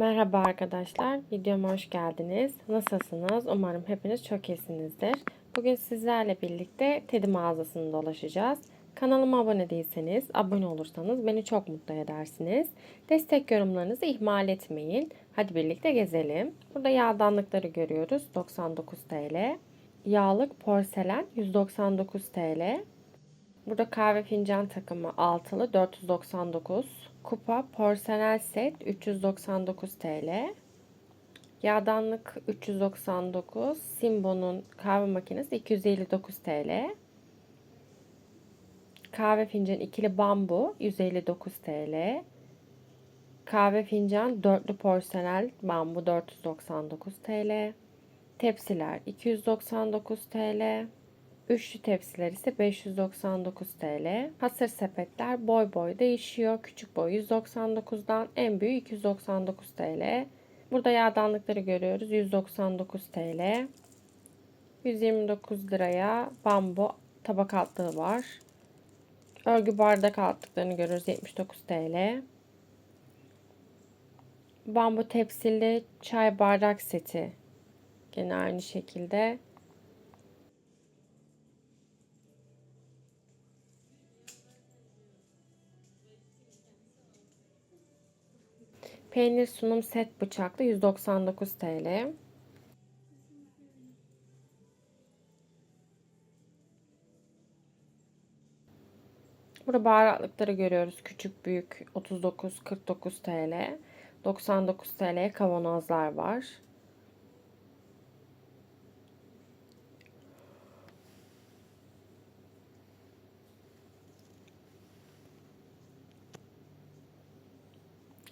Merhaba arkadaşlar, videoma hoş geldiniz. Nasılsınız? Umarım hepiniz çok iyisinizdir. Bugün sizlerle birlikte Teddy mağazasını dolaşacağız. Kanalıma abone değilseniz, abone olursanız beni çok mutlu edersiniz. Destek yorumlarınızı ihmal etmeyin. Hadi birlikte gezelim. Burada yağdanlıkları görüyoruz. 99 TL. Yağlık porselen 199 TL. Burada kahve fincan takımı altılı 499. Kupa porselen set 399 TL. Yağdanlık 399. Simbo'nun kahve makinesi 259 TL. Kahve fincan ikili bambu 159 TL. Kahve fincan dörtlü porselen bambu 499 TL. Tepsiler 299 TL. Üçlü tepsiler ise 599 TL. Hasır sepetler boy boy değişiyor. Küçük boy 199'dan en büyüğü 299 TL. Burada yağdanlıkları görüyoruz. 199 TL. 129 liraya bambu tabak altlığı var. Örgü bardak altlıklarını görüyoruz. 79 TL. Bambu tepsili çay bardak seti. Gene aynı şekilde Peynir sunum set bıçaklı 199 TL. Burada baharatlıkları görüyoruz. Küçük büyük 39 49 TL. 99 TL kavanozlar var.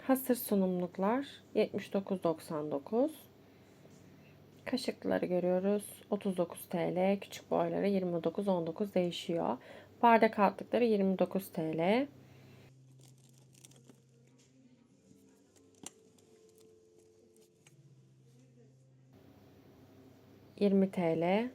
Hasır sunumluklar 79.99. Kaşıkları görüyoruz. 39 TL. Küçük boyları 29.19 değişiyor. Bardak altlıkları 29 TL. Yirmi TL.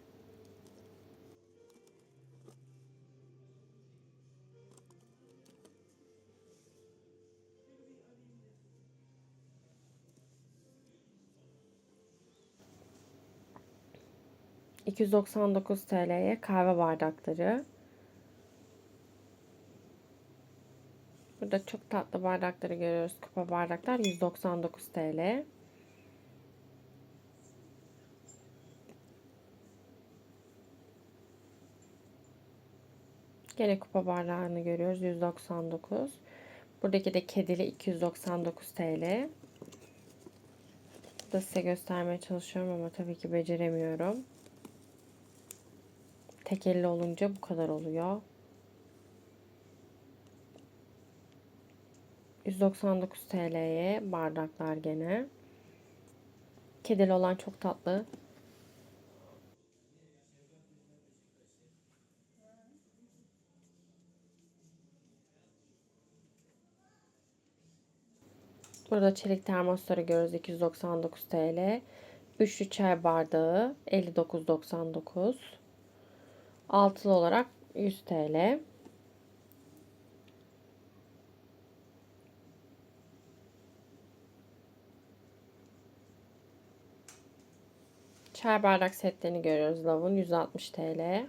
299 TL'ye kahve bardakları. Burada çok tatlı bardakları görüyoruz. Kupa bardaklar 199 TL. Gene kupa bardağını görüyoruz 199. Buradaki de kedili 299 TL. Da size göstermeye çalışıyorum ama tabii ki beceremiyorum. Tek elle olunca bu kadar oluyor. 199 TL'ye bardaklar gene. Kedili olan çok tatlı. Burada çelik termosları görüyoruz 299 TL. Üçlü çay bardağı 59.99. Altılı olarak 100 TL. Çay bardak setlerini görüyoruz. Lavın 160 TL.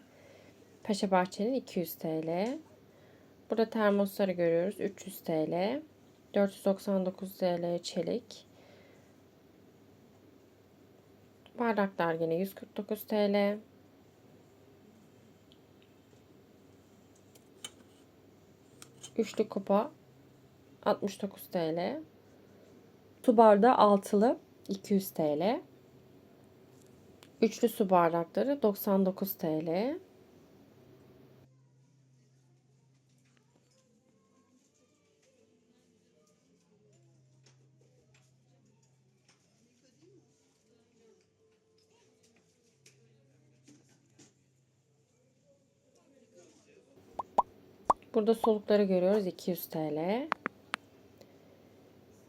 Paşa Bahçe'nin 200 TL. Burada termosları görüyoruz. 300 TL. 499 TL çelik. Bardaklar yine 149 TL. Üçlü kupa 69 TL. Su bardağı altılı 200 TL. Üçlü su bardakları 99 TL. Burada solukları görüyoruz 200 TL.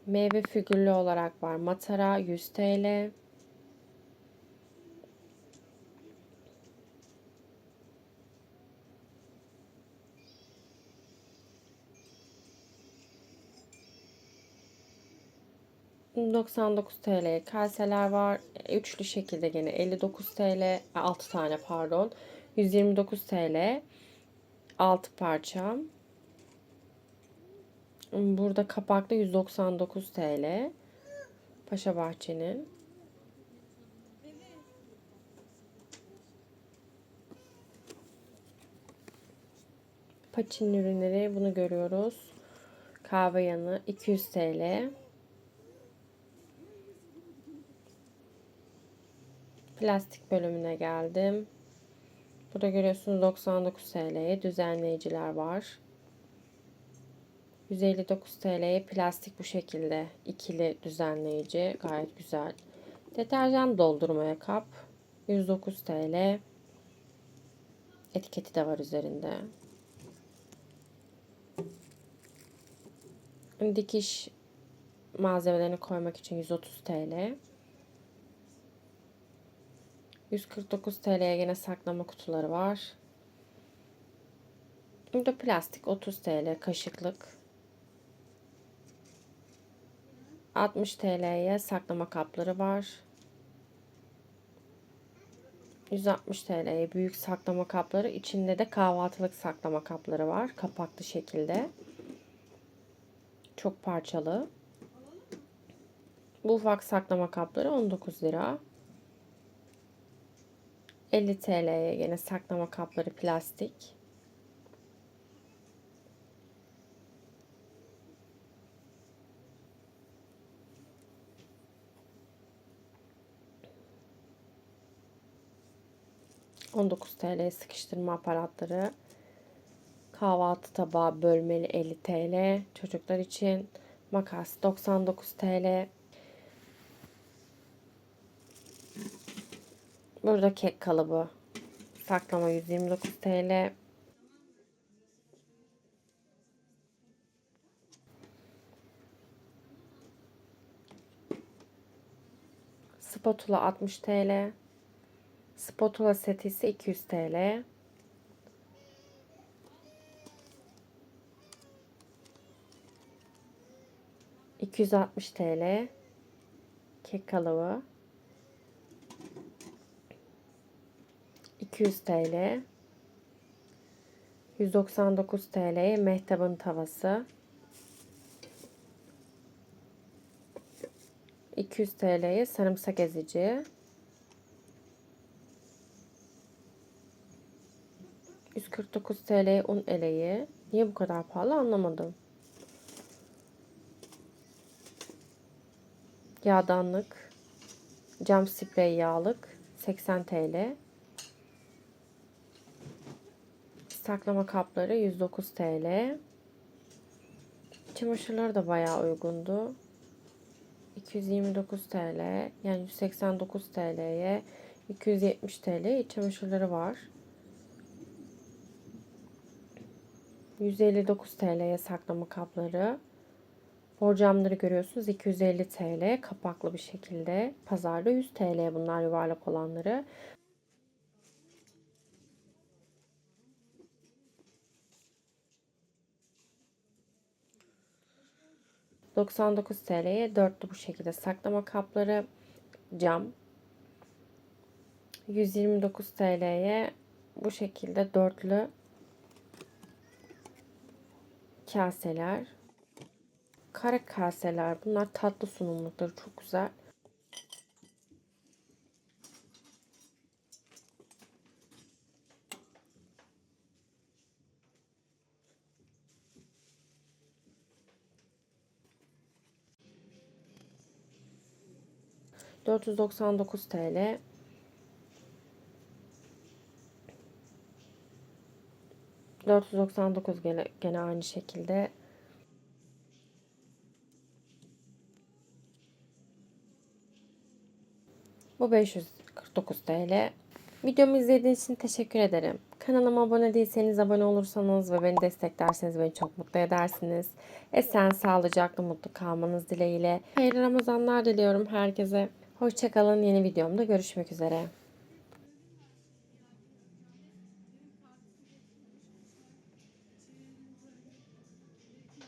Meyve figürlü olarak var. Matara 100 TL. 99 TL kaseler var. Üçlü şekilde gene 59 TL. 6 tane pardon. 129 TL. 6 parça. Burada kapaklı 199 TL. Paşa Bahçe'nin. Paçin ürünleri bunu görüyoruz. Kahve yanı 200 TL. Plastik bölümüne geldim. Burada görüyorsunuz 99 TL'ye düzenleyiciler var. 159 TL'ye plastik bu şekilde ikili düzenleyici gayet güzel. Deterjan doldurmaya kap 109 TL. Etiketi de var üzerinde. Dikiş malzemelerini koymak için 130 TL. 149 TL'ye yine saklama kutuları var. Burada plastik 30 TL kaşıklık. 60 TL'ye saklama kapları var. 160 TL'ye büyük saklama kapları. içinde de kahvaltılık saklama kapları var. Kapaklı şekilde. Çok parçalı. Bu ufak saklama kapları 19 lira. 50 TL'ye yine saklama kapları plastik. ...19 TL sıkıştırma aparatları... ...kahvaltı tabağı bölmeli 50 TL... ...çocuklar için... ...makas 99 TL... Burada kek kalıbı. Saklama 129 TL. Spatula 60 TL. Spatula seti ise 200 TL. ...260 TL... ...kek kalıbı... 200 TL. 199 TL'ye mehtabın tavası. 200 TL'ye sarımsak ezici. 149 TL'ye un eleği. Niye bu kadar pahalı anlamadım. Yağdanlık. Cam sprey yağlık. 80 TL. Saklama kapları 109 TL. Çamaşırları da bayağı uygundu. 229 TL yani 189 TL'ye 270 TL çamaşırları var. 159 TL'ye saklama kapları. Borcamları görüyorsunuz 250 TL kapaklı bir şekilde. Pazarda 100 TL bunlar yuvarlak olanları. 99 TL'ye dörtlü bu şekilde saklama kapları cam. 129 TL'ye bu şekilde dörtlü kaseler. Kare kaseler. Bunlar tatlı sunumlukları çok güzel. 499 TL. ...499 gene, gene aynı şekilde. Bu 549 TL. Videomu izlediğiniz için teşekkür ederim. Kanalıma abone değilseniz abone olursanız ve beni desteklerseniz beni çok mutlu edersiniz. Esen, sağlıcaklı, mutlu kalmanız dileğiyle. Hayırlı Ramazanlar diliyorum herkese. Hoşçakalın. Yeni videomda görüşmek üzere.